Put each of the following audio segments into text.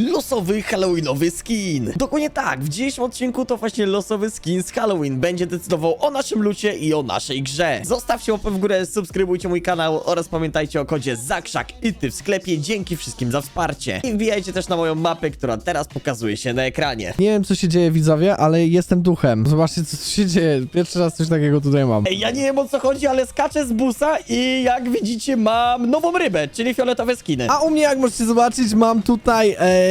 Losowy Halloweenowy skin. Dokładnie tak, w dzisiejszym odcinku to właśnie losowy skin z Halloween będzie decydował o naszym lucie i o naszej grze. Zostawcie łapę w górę, subskrybujcie mój kanał oraz pamiętajcie o kodzie ZAKSZAK i ty w sklepie. Dzięki wszystkim za wsparcie. I wbijajcie też na moją mapę, która teraz pokazuje się na ekranie. Nie wiem, co się dzieje, widzowie, ale jestem duchem. Zobaczcie, co się dzieje. Pierwszy raz coś takiego tutaj mam. Ej, ja nie wiem o co chodzi, ale skaczę z busa i jak widzicie mam nową rybę, czyli fioletowe skiny. A u mnie, jak możecie zobaczyć, mam tutaj e,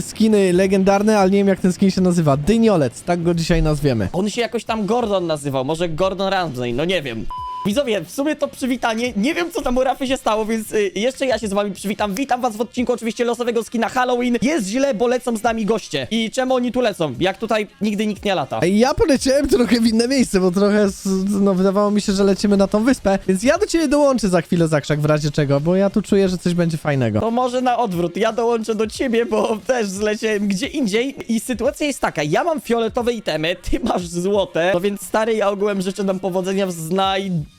skiny legendarne, ale nie wiem, jak ten skin się nazywa. Dyniolec, tak go dzisiaj nazwiemy. On się jakoś tam Gordon nazywał, może Gordon Ramsay, no nie wiem. Widzowie, w sumie to przywitanie, nie wiem co tam u Rafy się stało, więc y, jeszcze ja się z wami przywitam. Witam was w odcinku oczywiście losowego skina Halloween. Jest źle, bo lecą z nami goście. I czemu oni tu lecą? Jak tutaj nigdy nikt nie lata. Ej, Ja poleciałem trochę w inne miejsce, bo trochę, s- no, wydawało mi się, że lecimy na tą wyspę, więc ja do ciebie dołączę za chwilę, Zakrzak, w razie czego, bo ja tu czuję, że coś będzie fajnego. To może na odwrót, ja dołączę do ciebie, bo też zleciałem gdzie indziej i sytuacja jest taka, ja mam fioletowe itemy, ty masz złote, no więc stary, ja ogółem życzę nam powodzenia w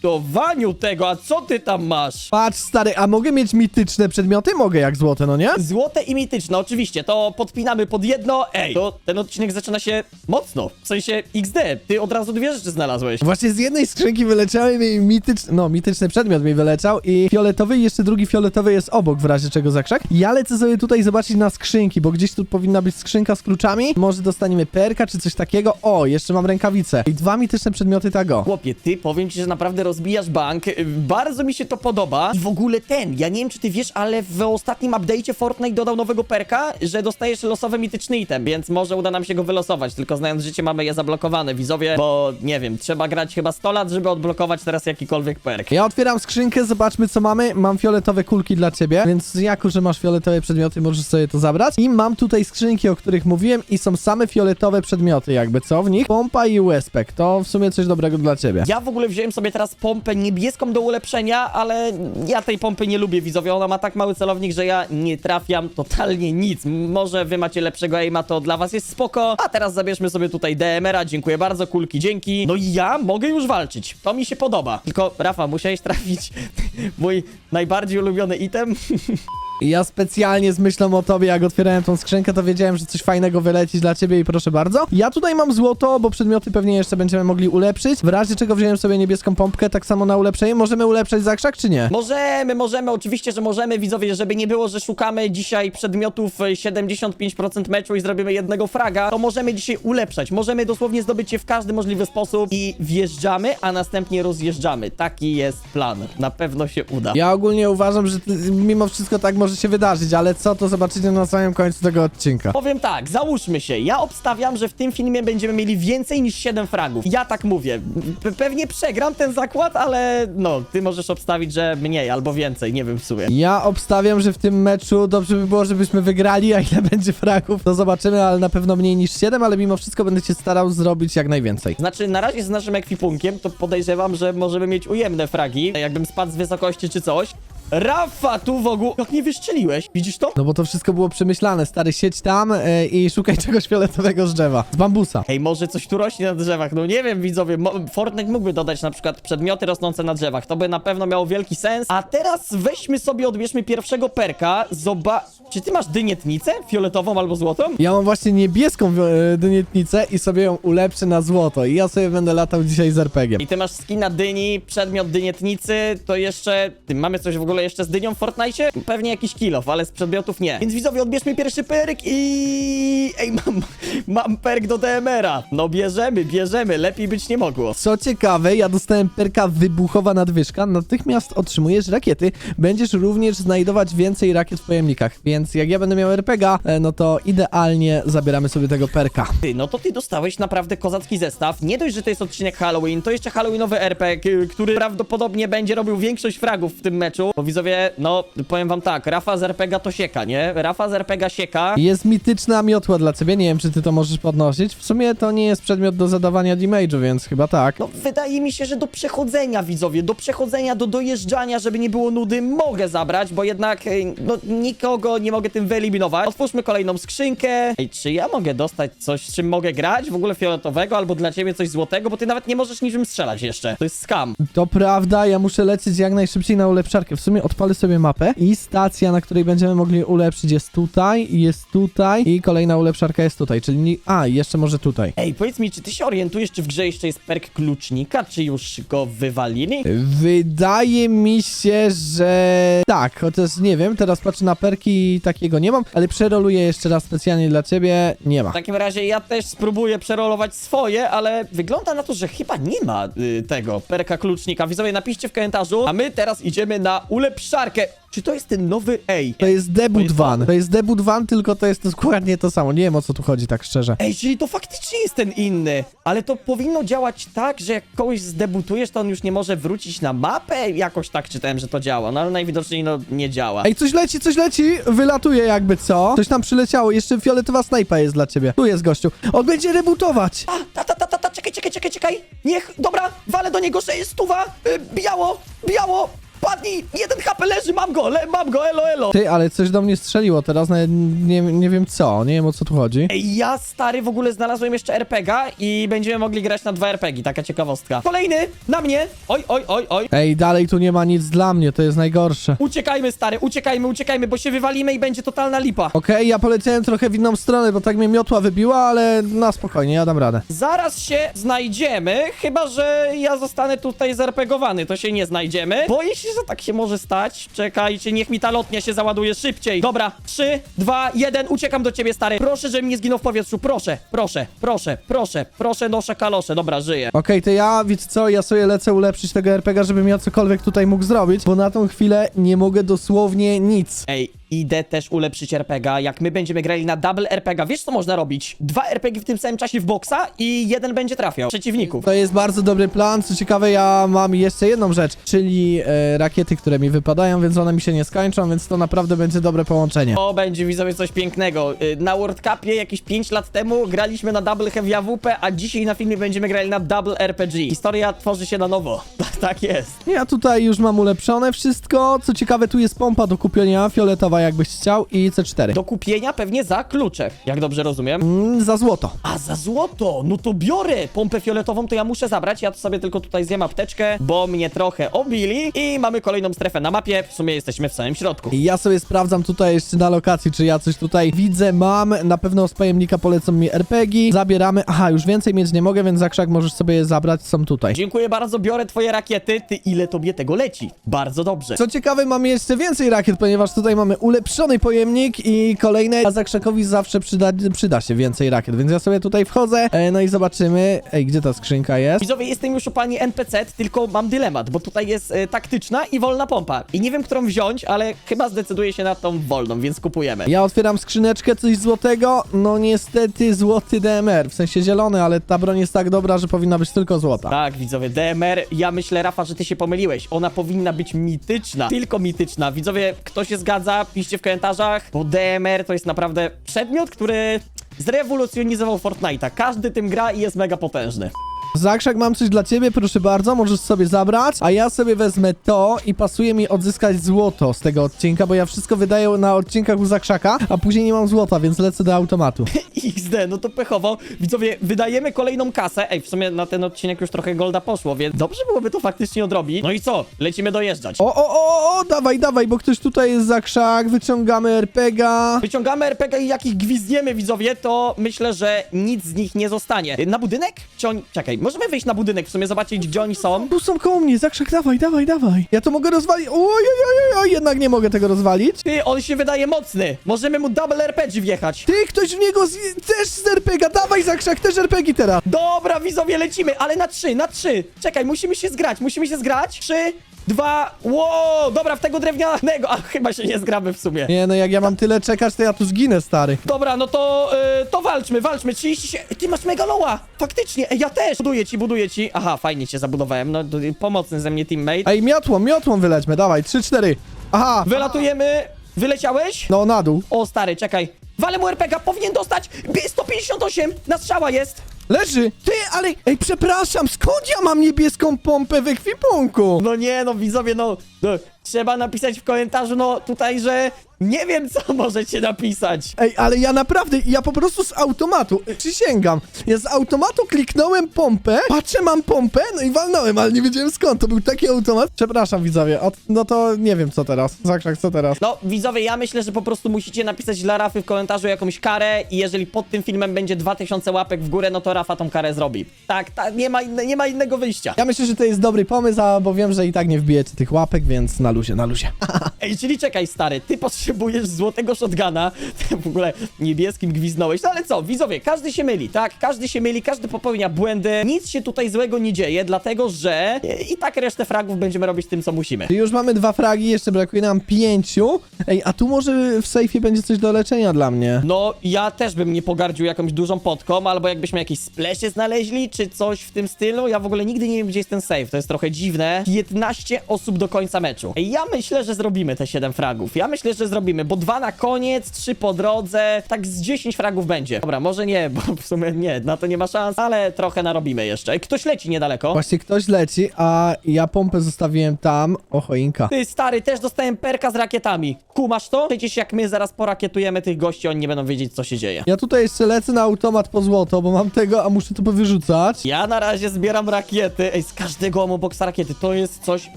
znajdowaniu tego, a co ty tam masz? Patrz, stary, a mogę mieć mityczne przedmioty? Mogę, jak złote, no nie? Złote i mityczne, oczywiście, to podpinamy pod jedno. Ej, to ten odcinek zaczyna się mocno, w sensie XD, ty od razu dwie rzeczy znalazłeś. Właśnie z jednej skrzynki wyleciały mi mityczny, no mityczny przedmiot mi wyleciał i fioletowy i jeszcze drugi fioletowy jest obok w razie czego zakrzak. Ja lecę sobie tutaj zobaczyć na skrzynki, bo gdzieś tu powinna być skrzynka z kluczami. Może dostaniemy perka czy coś takiego. O, jeszcze mam rękawice. I dwa mityczne przedmioty tago. Chłopie, ty powiem ci, że naprawdę rozbijasz bank. Bardzo mi się to podoba. I w ogóle ten, ja nie wiem czy ty wiesz, ale w ostatnim update'cie Fortnite dodał nowego perka, że dostajesz losowy mityczny item, więc może uda nam się go wylosować. Tylko znając życie mamy je zablokowane, widzowie, bo nie wiem, trzeba grać chyba 100 lat, żeby odblokować teraz jakikolwiek perk. Ja otwieram skrzynkę, zobaczmy co mamy. Mam fioletowe kulki dla ciebie, więc jako, że masz fioletowe przedmioty, możesz sobie to zabrać. I mam tutaj skrzynki, o których mówiłem i są same fioletowe przedmioty jakby, co w nich? Pompa i USPek, to w sumie coś dobrego dla ciebie. Ja w ogóle wziąłem sobie teraz pompę niebieską do ulepszenia, ale ja tej pompy nie lubię, widzowie. Ona ma tak mały celownik, że ja nie trafiam totalnie nic. Może wy macie lepszego aima, to dla was jest spoko. A teraz zabierzmy sobie tutaj DMR-a. Dziękuję bardzo, kulki, dzięki. No i ja mogę już walczyć. To mi się podoba. Tylko, Rafa, musiałeś trafić mój najbardziej ulubiony item. I Ja specjalnie z myślą o tobie, jak otwierałem tą skrzynkę, to wiedziałem, że coś fajnego wyleci dla ciebie i proszę bardzo. Ja tutaj mam złoto, bo przedmioty pewnie jeszcze będziemy mogli ulepszyć. W razie czego wziąłem sobie niebieską pompkę, tak samo na ulepszenie. Możemy ulepszać zakrzak, czy nie? Możemy, możemy, oczywiście, że możemy, widzowie, żeby nie było, że szukamy dzisiaj przedmiotów e, 75% meczu i zrobimy jednego fraga, to możemy dzisiaj ulepszać. Możemy dosłownie zdobyć je w każdy możliwy sposób i wjeżdżamy, a następnie rozjeżdżamy. Taki jest plan. Na pewno się uda. Ja ogólnie uważam, że mimo wszystko tak może się wydarzyć, ale co, to zobaczycie na samym końcu tego odcinka. Powiem tak, załóżmy się, ja obstawiam, że w tym filmie będziemy mieli więcej niż 7 fragów. Ja tak mówię. Pe- pewnie przegram ten zakład, ale no, ty możesz obstawić, że mniej albo więcej, nie wiem w sumie. Ja obstawiam, że w tym meczu dobrze by było, żebyśmy wygrali, a ile będzie fragów, to zobaczymy, ale na pewno mniej niż 7, ale mimo wszystko będę się starał zrobić jak najwięcej. Znaczy, na razie z naszym ekwipunkiem to podejrzewam, że możemy mieć ujemne fragi, jakbym spadł z wysokości czy coś. Rafa, tu w ogóle... Jak nie wystrzeliłeś? Widzisz to? No bo to wszystko było przemyślane, stary, siedź tam e, i szukaj czegoś fioletowego z drzewa, z bambusa. Hej, może coś tu rośnie na drzewach? No nie wiem, widzowie. Mo Fortnite mógłby dodać na przykład przedmioty rosnące na drzewach. To by na pewno miało wielki sens. A teraz weźmy sobie, odbierzmy pierwszego perka. Zobacz... Czy ty masz dynietnicę? Fioletową albo złotą? Ja mam właśnie niebieską e, dynietnicę i sobie ją ulepszę na złoto i ja sobie będę latał dzisiaj z RPG-iem. I ty masz skina dyni, przedmiot dynietnicy, to jeszcze... Ty, mamy coś w ogóle jeszcze z dynią w Fortnite? Pewnie jakiś kilof, ale z przedmiotów nie. Więc widzowie, odbierzmy pierwszy perk i... Ej, mam, mam perk do DMR-a. No bierzemy, bierzemy, lepiej być nie mogło. Co ciekawe, ja dostałem perka wybuchowa nadwyżka, natychmiast otrzymujesz rakiety, będziesz również znajdować więcej rakiet w pojemnikach, więc jak ja będę miał RPG, e, no to idealnie zabieramy sobie tego perka. Ty, no to ty dostałeś naprawdę kozacki zestaw. Nie dość, że to jest odcinek Halloween, to jeszcze Halloweenowy RPG, który prawdopodobnie będzie robił większość fragów w tym meczu. Bo widzowie, no, powiem wam tak, Rafa z RPG to sieka, nie? Rafa z RPG sieka. Jest mityczna miotła dla ciebie, nie wiem czy ty to możesz podnosić, w sumie to nie jest przedmiot do zadawania damage'u, więc chyba tak. No, wydaje mi się, że do przechodzenia, widzowie, do przechodzenia, do dojeżdżania, żeby nie było nudy, mogę zabrać, bo jednak, y, no, nikogo nie nie mogę tym wyeliminować. Otwórzmy kolejną skrzynkę. Ej, czy ja mogę dostać coś, z czym mogę grać? W ogóle fioletowego, albo dla ciebie coś złotego, bo ty nawet nie możesz niczym strzelać jeszcze. To jest scam. To prawda, ja muszę lecieć jak najszybciej na ulepszarkę. W sumie odpalę sobie mapę i stacja, na której będziemy mogli ulepszyć jest tutaj, jest tutaj i kolejna ulepszarka jest tutaj, czyli... Nie... A, jeszcze może tutaj. Ej, powiedz mi, czy ty się orientujesz, czy w grze jeszcze jest perk klucznika, czy już go wywalili? Wydaje mi się, że tak, chociaż nie wiem, teraz patrzę na perki takiego nie mam, ale przeroluję jeszcze raz specjalnie dla ciebie, nie ma. W takim razie ja też spróbuję przerolować swoje, ale wygląda na to, że chyba nie ma y, tego perka klucznika. Widzowie, napiszcie w komentarzu, a my teraz idziemy na ulepszarkę. Czy to jest ten nowy Ej? To jest debut jest van, to jest debut van, tylko to jest dokładnie to samo, nie wiem o co tu chodzi tak szczerze. Ej, czyli to faktycznie jest ten inny, ale to powinno działać tak, że jak kogoś zdebutujesz, to on już nie może wrócić na mapę? Jakoś tak czytałem, że to działa, no ale najwidoczniej no nie działa. Ej, coś leci, coś leci, wylatuje jakby co? Coś tam przyleciało, jeszcze fioletowa snajpa jest dla ciebie. Tu jest gościu. On będzie rebootować. A, ta, ta, ta, ta, ta, czekaj, czekaj, czekaj, czekaj. Niech, dobra, walę do niego, że jest stuwa, y, biało, biało, padnij, jeden HP leży, mam go, le, mam go, elo, elo. Ty, ale coś do mnie strzeliło teraz, nawet nie, nie wiem co, nie wiem o co tu chodzi. Ej, ja stary w ogóle znalazłem jeszcze RPGa i będziemy mogli grać na dwa RPG, taka ciekawostka. Kolejny, na mnie, oj, oj, oj, oj. Ej, dalej tu nie ma nic dla mnie, to jest najgorsze. Uciekajmy, stary, uciekajmy, uciekajmy, bo się wywalimy i będzie totalna lipa. Okej, ja poleciałem trochę w inną stronę, bo tak mnie miotła wybiła, ale na spokojnie, ja dam radę. Zaraz się znajdziemy, chyba że ja zostanę tutaj zerpegowany, to się nie znajdziemy. Boję się, że tak się może stać. Czekajcie, niech mi ta lotnia się załaduje szybciej. Dobra, 3, 2, 1, uciekam do ciebie, stary. Proszę, żebym nie zginął w powietrzu, proszę, proszę, proszę, proszę, proszę, noszę kalosze, dobra, żyję. Okej, to ja, wiecie co, ja sobie lecę ulepszyć tego RPGa, żebym ja cokolwiek tutaj mógł zrobić, bo na tą chwilę nie mogę dosłownie nic. Ej, idę też ulepszyć RPGa. Jak my będziemy grali na double RPGa, wiesz co można robić? Dwa RPG w tym samym czasie w boksa i jeden będzie trafiał przeciwników. To jest bardzo dobry plan, co ciekawe ja mam jeszcze jedną rzecz, czyli e, rakiety, które mi wypadają, więc one mi się nie skończą, więc to naprawdę będzie dobre połączenie. To będzie widzowie coś pięknego. Y, Na World Cupie jakieś 5 lat temu graliśmy na Double Heavy AWP, a dzisiaj na filmie będziemy grali na Double RPG. Historia tworzy się na nowo. tak jest. Ja tutaj już mam ulepszone wszystko, co ciekawe tu jest pompa do kupienia, fioletowa jakbyś chciał i C4. Do kupienia pewnie za klucze, jak dobrze rozumiem. Mm, za złoto. A za złoto, no to biorę pompę fioletową, to ja muszę zabrać. Ja to sobie tylko tutaj zjem apteczkę, bo mnie trochę obili i mamy kolejną strefę na mapie. W sumie jesteśmy w samym środku. I ja sobie sprawdzam tutaj jeszcze na lokacji, czy ja coś tutaj widzę, mam. Na pewno z pojemnika polecą mi RPG. Zabieramy. Aha, już więcej mieć nie mogę, więc za krzak możesz sobie je zabrać, są tutaj. Dziękuję bardzo, biorę twoje rakiety. Ty, ile tobie tego leci? Bardzo dobrze. Co ciekawe, mamy jeszcze więcej rakiet, ponieważ tutaj mamy ulepszony pojemnik i kolejne, a Zakrzakowi zawsze przyda, przyda się więcej rakiet, więc ja sobie tutaj wchodzę, e, no i zobaczymy. Ej, gdzie ta skrzynka jest? Widzowie, jestem już u pani NPC, tylko mam dylemat, bo tutaj jest e, taktyczna i wolna pompa. I nie wiem, którą wziąć, ale chyba zdecyduję się na tą wolną, więc kupujemy. Ja otwieram skrzyneczkę, coś złotego, no niestety złoty DMR, w sensie zielony, ale ta broń jest tak dobra, że powinna być tylko złota. Tak, widzowie, DMR, ja myślę, Rafa, że ty się pomyliłeś. Ona powinna być mityczna, tylko mityczna. Widzowie, kto się zgadza, piszcie w komentarzach, bo DMR to jest naprawdę przedmiot, który zrewolucjonizował Fortnite'a. Każdy tym gra i jest mega potężny. Zakrzak, mam coś dla ciebie, proszę bardzo, możesz sobie zabrać, a ja sobie wezmę to i pasuje mi odzyskać złoto z tego odcinka, bo ja wszystko wydaję na odcinkach u Zakrzaka, a później nie mam złota, więc lecę do automatu. XD, no to pechowo. Widzowie, wydajemy kolejną kasę. Ej, w sumie na ten odcinek już trochę golda poszło, więc dobrze byłoby to faktycznie odrobić. No i co? Lecimy dojeżdżać. O, o, o, o, dawaj, dawaj, bo ktoś tutaj jest Zakrzak, wyciągamy RPGa. Wyciągamy RPG i jak ich gwizdniemy, widzowie, to myślę, że nic z nich nie zostanie. Na budynek? Czy oni... Możemy wyjść na budynek, w sumie zobaczyć, gdzie oni są. Tu są koło mnie, Zakrzak, dawaj, dawaj, dawaj. Ja to mogę rozwalić, oj, oj, oj, oj, jednak nie mogę tego rozwalić. Ty, on się wydaje mocny. Możemy mu double RPG wjechać. Ty, ktoś w niego z, też z RPGa, dawaj Zakrzak, też RPG teraz. Dobra, widzowie, lecimy, ale na trzy, na trzy. Czekaj, musimy się zgrać, musimy się zgrać. Trzy, dwa, wow, dobra, w tego drewnianego. A, chyba się nie zgramy w sumie. Nie, no jak ja mam tyle czekać, to ja tu zginę, stary. Dobra, no to, y, to walczmy, walczmy. 30 się... Ty masz megaloła! Faktycznie, Ej, ja też! Buduję ci, buduję ci. Aha, fajnie cię zabudowałem. No, to, pomocny ze mnie teammate. Ej, miotłą, miotłą wylećmy, dawaj, 3-4. Aha, Wylatujemy. Wyleciałeś? no na dół. O, stary, czekaj. Walę mu RPG, powinien dostać. B- 158 na strzała jest. Leży! Ty, ale... Ej, przepraszam, skąd ja mam niebieską pompę w ekwipunku? No nie, no widzowie, no, no trzeba napisać w komentarzu, no tutaj, że Nie wiem, co możecie napisać. Ej, ale ja naprawdę, ja po prostu z automatu, y, przysięgam, ja z automatu kliknąłem pompę, patrzę, mam pompę, no i walnąłem, ale nie wiedziałem skąd, to był taki automat. Przepraszam widzowie, od, no to nie wiem co teraz, Zakrzak, co teraz? No, widzowie, ja myślę, że po prostu musicie napisać dla Rafy w komentarzu jakąś karę i jeżeli pod tym filmem będzie 2000 łapek w górę, no to Rafa tą karę zrobi. Tak, tak, nie ma, inne, nie ma innego wyjścia. Ja myślę, że to jest dobry pomysł, a bo wiem, że i tak nie wbijecie tych łapek, więc na luzie, na luzie. Ej, czyli czekaj, stary, ty potrzebujesz złotego shotguna, ty w ogóle niebieskim gwiznąłeś, no ale co, widzowie, każdy się myli, tak? Każdy się myli, każdy popełnia błędy, nic się tutaj złego nie dzieje, dlatego że i tak resztę fragów będziemy robić tym, co musimy. Już mamy dwa fragi, jeszcze brakuje nam pięciu. Ej, a tu może w sejfie będzie coś do leczenia dla mnie. No, ja też bym nie pogardził jakąś dużą potką, albo jakbyśmy jakieś splesze znaleźli, czy coś w tym stylu. Ja w ogóle nigdy nie wiem, gdzie jest ten save, to jest trochę dziwne. 15 osób do końca meczu. Ej, Ja myślę, że zrobimy te 7 fragów. Ja myślę, że zrobimy, bo dwa na koniec, trzy po drodze, tak z 10 fragów będzie. Dobra, może nie, bo w sumie nie, na to nie ma szans, ale trochę narobimy jeszcze. Ktoś leci niedaleko. Właśnie ktoś leci, a ja pompę zostawiłem tam. O, choinka. Ty, stary, też dostałem perka z rakietami. Kumasz to? Przecież jak my zaraz porakietujemy tych gości, oni nie będą wiedzieć, co się dzieje. Ja tutaj jeszcze lecę na automat po złoto, bo mam tego, a muszę to powyrzucać. Ja na razie zbieram rakiety. Ej, z każdego amoboxa rakiety. To jest coś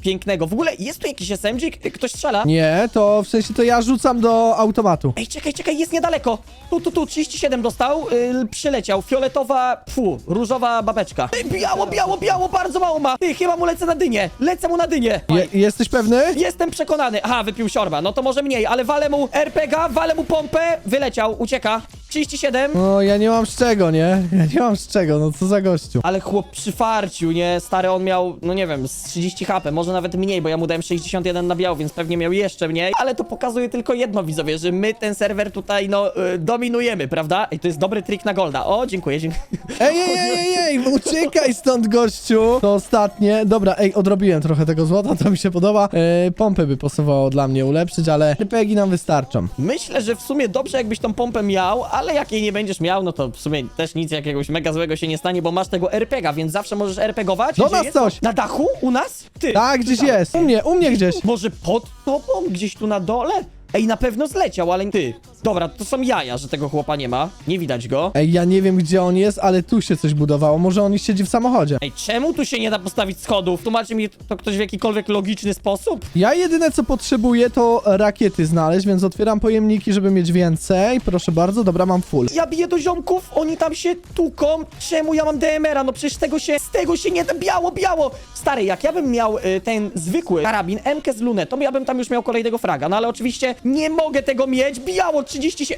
pięknego. W ogóle jest tu jakiś SMG? Ktoś strzela? Nie, to w sensie to ja rzucam do automatu. Ej, czekaj, czekaj, jest niedaleko. Tu, tu, tu, 37 dostał, yy, przyleciał. Fioletowa, fu, różowa babeczka. Ej, biało, biało, biało, bardzo mało ma. Ty, chyba mu lecę na dynię. Lecę mu na dynię. Je, jesteś pewny? Jestem przekonany. Aha, wypił siorba. No to może mniej, ale walę mu RPG, walę mu pompę. Wyleciał, ucieka. 37. No, ja nie mam z czego, nie? Ja nie mam z czego, no co za gościu. Ale chłop przy farciu, nie? Stary, on miał, no nie wiem, z 30 HP, może nawet mniej, bo ja mu dałem 61 na biał, więc pewnie miał jeszcze mniej. Ale to pokazuje tylko jedno, widzowie, że my ten serwer tutaj, no, y, dominujemy, prawda? I to jest dobry trik na golda. O, dziękuję, dziękuję. Ej, ej, ej, ej, ej, uciekaj stąd, gościu! To ostatnie. Dobra, ej, odrobiłem trochę tego złota, to mi się podoba. E, pompy by pasowało dla mnie ulepszyć, ale RPG nam wystarczą. Myślę, że w sumie dobrze, jakbyś tą pompę miał, ale jak jej nie będziesz miał, no to w sumie też nic jakiegoś mega złego się nie stanie, bo masz tego RPG-a, więc zawsze możesz RPGować. Do Gdzie nas jest? coś! Na dachu? U nas? Ty! Tak, gdzieś jest. U mnie, u mnie gdzieś. Może pod tobą? Gdzieś tu na dole? Ej, na pewno zleciał, ale ty. Dobra, to są jaja, że tego chłopa nie ma. Nie widać go. Ej, ja nie wiem, gdzie on jest, ale tu się coś budowało. Może on siedzi w samochodzie. Ej, czemu tu się nie da postawić schodów? Tłumaczy mi to ktoś w jakikolwiek logiczny sposób? Ja jedyne co potrzebuję to rakiety znaleźć, więc otwieram pojemniki, żeby mieć więcej. Proszę bardzo, dobra, mam full. Ja biję do ziomków, oni tam się tuką. Czemu ja mam DMR-a? No przecież tego się, z tego się nie da. Biało, biało! Stary, jak ja bym miał y, ten zwykły karabin MK z lunetą, ja bym tam już miał kolejnego fraga. No ale oczywiście nie mogę tego mieć. Biało 30 się...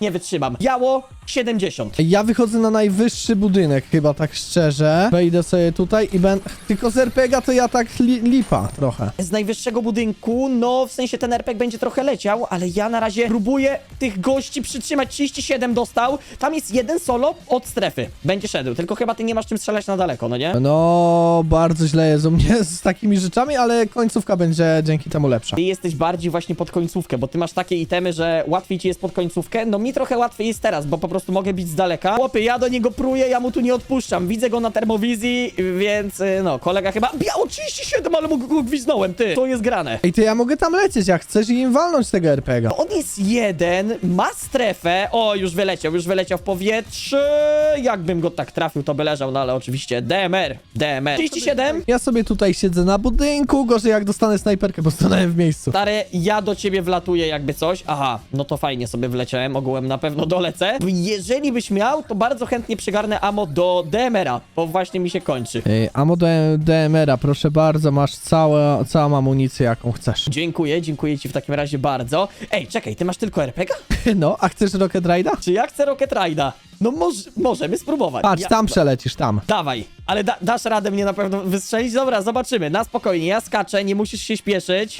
Nie wytrzymam. Biało 70. Ja wychodzę na najwyższy budynek, chyba tak szczerze. Wejdę sobie tutaj i będę... Tylko z RPG to ja tak li lipa trochę. z najwyższego budynku, no w sensie ten RPG będzie trochę leciał, ale ja na razie próbuję tych gości przytrzymać. 37 dostał, tam jest jeden solo od strefy. Będzie szedł, tylko chyba ty nie masz czym strzelać na daleko, no nie? No, bardzo źle jest u mnie z takimi rzeczami, ale końcówka będzie dzięki temu lepsza. Ty jesteś bardziej właśnie pod końcówkę, bo ty masz takie itemy, że łatwiej ci jest pod końcówkę. No mi trochę łatwiej jest teraz, bo po prostu mogę bić z daleka. Chłopie, ja do niego pruję, ja mu tu nie odpuszczam. Widzę go na termowizji, więc y, no, kolega chyba... Biało 37, ale mu go gwiznąłem, ty. To jest grane. Ej, ty ja mogę tam lecieć, jak chcesz i im walnąć tego RPG. On jest jeden, ma strefę. O, już wyleciał, już wyleciał w powietrze. Jakbym go tak trafił, to by leżał, no ale oczywiście DMR, DMR. 37? Ja sobie tutaj siedzę na budynku, gorzej jak dostanę snajperkę, bo stanąłem w miejscu. Stary, ja do ciebie wlatuję jakby coś. Aha, no to fajnie sobie wleciałem, ogółem na pewno dolecę. Jeżeli byś miał, to bardzo chętnie przygarnę ammo do DMR-a, bo właśnie mi się kończy. Ej, amo do DMR-a, proszę bardzo, masz całe, całą amunicję, jaką chcesz. Dziękuję, dziękuję ci w takim razie bardzo. Ej, czekaj, ty masz tylko RPG? No, a chcesz Rocket Ride'a? Czy ja chcę Rocket Ride'a? No moż, możemy spróbować. Patrz, ja... tam przelecisz, tam. Dawaj, ale da, dasz radę mnie na pewno wystrzelić? Dobra, zobaczymy. Na spokojnie, ja skaczę, nie musisz się śpieszyć.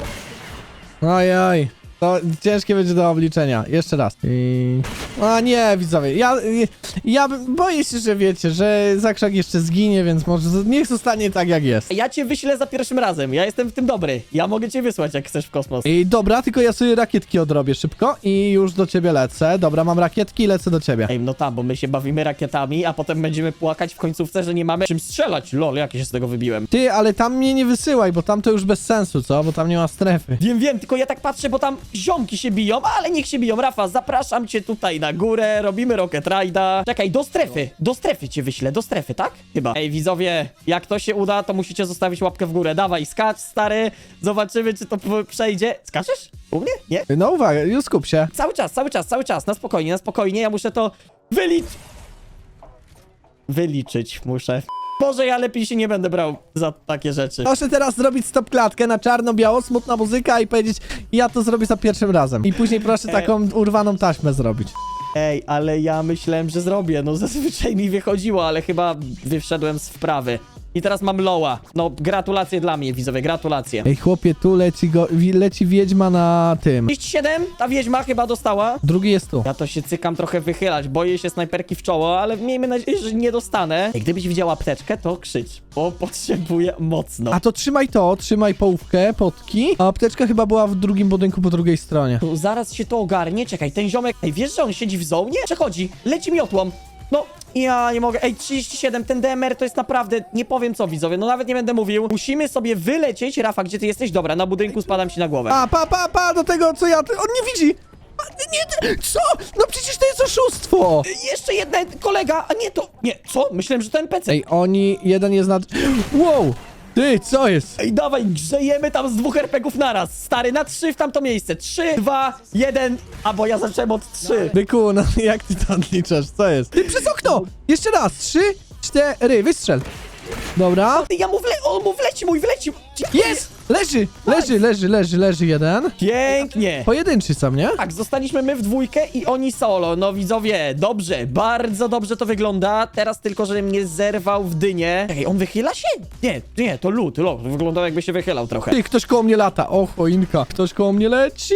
Oj. To ciężkie będzie do obliczenia. Jeszcze raz. I... A nie, widzowie, ja, ja boję się, że wiecie, że Zakrzak jeszcze zginie, więc może niech zostanie tak jak jest. Ja cię wyślę za pierwszym razem, ja jestem w tym dobry. Ja mogę cię wysłać, jak chcesz w kosmos. I dobra, tylko ja sobie rakietki odrobię szybko i już do ciebie lecę. Dobra, mam rakietki i lecę do ciebie. Ej, no tam, bo my się bawimy rakietami, a potem będziemy płakać w końcówce, że nie mamy czym strzelać. Lol, jak się z tego wybiłem. Ty, ale tam mnie nie wysyłaj, bo tam to już bez sensu, co? Bo tam nie ma strefy. Wiem, wiem, tylko ja tak patrzę, bo tam ziomki się biją, ale niech się biją. Rafa, zapraszam cię tutaj na górę, robimy Rocket Ride'a. Czekaj, do strefy, do strefy cię wyślę, do strefy, tak? Chyba. Ej, widzowie, jak to się uda, to musicie zostawić łapkę w górę. Dawaj, skacz, stary, zobaczymy, czy to przejdzie. Skaczesz? U mnie? Nie? No uwaga, już skup się. Cały czas, cały czas, cały czas, na spokojnie, na spokojnie, ja muszę to wyliczyć. Wyliczyć muszę. Może ja lepiej się nie będę brał za takie rzeczy. Proszę teraz zrobić stop klatkę na czarno-biało, smutna muzyka i powiedzieć ja to zrobię za pierwszym razem. I później proszę taką urwaną taśmę zrobić. Ej, ale ja myślałem, że zrobię. No zazwyczaj mi wychodziło, ale chyba wyszedłem z wprawy. I teraz mam loła. No, gratulacje dla mnie, widzowie, gratulacje. Ej chłopie, tu leci, go, wi- leci wiedźma na tym. 37, ta wiedźma chyba dostała. Drugi jest tu. Ja to się cykam trochę wychylać, boję się snajperki w czoło, ale miejmy nadzieję, że nie dostanę. Ej, gdybyś widziała apteczkę, to krzycz, bo potrzebuję mocno. A to trzymaj to, trzymaj połówkę, potki. A apteczka chyba była w drugim budynku po drugiej stronie. Tu zaraz się to ogarnie, czekaj, ten ziomek... Ej, wiesz, że on siedzi w zonie? Przechodzi, leci miotłą. No, ja nie mogę. Ej, 37, ten DMR to jest naprawdę... Nie powiem co, widzowie, no nawet nie będę mówił. Musimy sobie wylecieć. Rafa, gdzie ty jesteś? Dobra, na budynku spadam ci na głowę. A, pa, pa, pa, do tego, co ja... On nie widzi! A, Nie, co? No przecież to jest oszustwo! Jeszcze jedna kolega, a nie to... Nie, co? Myślałem, że to NPC. Ej, oni, jeden jest nad... Wow! Ty, co jest? Ej, dawaj, grzejemy tam z dwóch RPGów naraz. Stary, na trzy w tamto miejsce. Trzy, dwa, jeden. A bo ja zacząłem od trzy. Byku, no jak ty to odliczasz? Co jest? Ty, przez okno! Jeszcze raz! Trzy, cztery, wystrzel! Dobra. Ty, ja mu wle... On mu wleci, mój wleci. Jest! Leży! Leży, leży, leży, leży jeden. Pięknie. Pojedynczy sam, nie? Tak, zostaliśmy my w dwójkę i oni solo. No widzowie, dobrze, bardzo dobrze to wygląda. Teraz tylko, że mnie zerwał w dynię. Ej, on wychyla się? Nie, nie, to lód, lód. Wyglądał jakby się wychylał trochę. Ty, ktoś koło mnie lata. O, choinka. Ktoś koło mnie leci.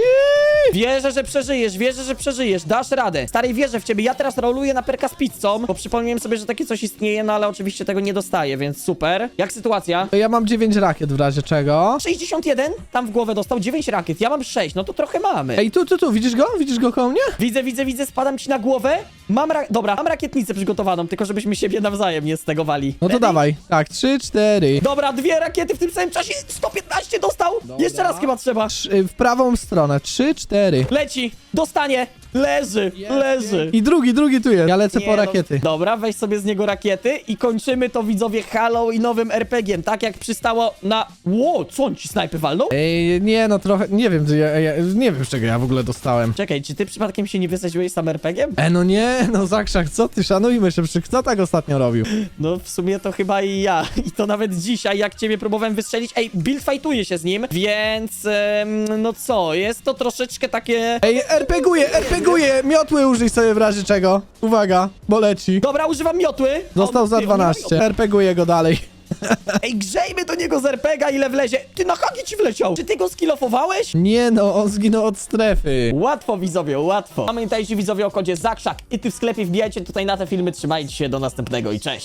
Wierzę, że przeżyjesz, wierzę, że przeżyjesz, dasz radę. Starej, wierzę w ciebie. Ja teraz roluję na perka z pizzą, bo przypomniałem sobie, że takie coś istnieje, no ale oczywiście tego nie dostaję, więc super. Jak sytuacja? To ja mam dziewięć rakiet w razie czego. 61, tam w głowę dostał 9 rakiet, ja mam 6, no to trochę mamy. Ej, tu, tu, tu, widzisz go? Widzisz go koło mnie? Widzę, widzę, widzę, spadam ci na głowę. Mam ra... Dobra, mam rakietnicę przygotowaną, tylko żebyśmy siebie nawzajem nie stegowali. No to Ready? dawaj. Tak, trzy, cztery. Dobra, dwie rakiety w tym samym czasie, 115 dostał! Jeszcze raz chyba trzeba. Trz- w prawą stronę. Trzy, cztery. Leci, dostanie, leży, leży. I drugi, drugi tu jest. Ja lecę Nie, po no, rakiety. dobra, weź sobie z niego rakiety i kończymy to widzowie Halloweenowym RPG-iem, tak jak przystało na... Ło, co on ci snajpy walnął? Ej, nie no trochę, nie wiem, ja, ja, nie wiem z czego ja w ogóle dostałem. Czekaj, czy ty przypadkiem się nie wysadziłeś sam RPG-iem? E, no nie, no Zakrzak, co ty, szanujmy się, kto tak ostatnio robił? No w sumie to chyba i ja. I to nawet dzisiaj, jak ciebie próbowałem wystrzelić. Ej, build fightuje się z nim, więc em, no co, jest to troszeczkę takie... Ej, RPGuję, RPGuję, miotły użyj sobie w razie czego. Uwaga, bo leci. Dobra, używam miotły. Został za ty, on nie ma 12, miotły. RPGuję go dalej. Ej, grzejmy do niego z RPGa, ile wlezie. Ty na haki ci wleciał. Czy ty go skillofowałeś? Nie no, on zginął od strefy. Łatwo, widzowie, łatwo. Pamiętajcie, widzowie, o kodzie ZAKRZAK i ty w sklepie wbijajcie tutaj na te filmy. Trzymajcie się, do następnego i cześć.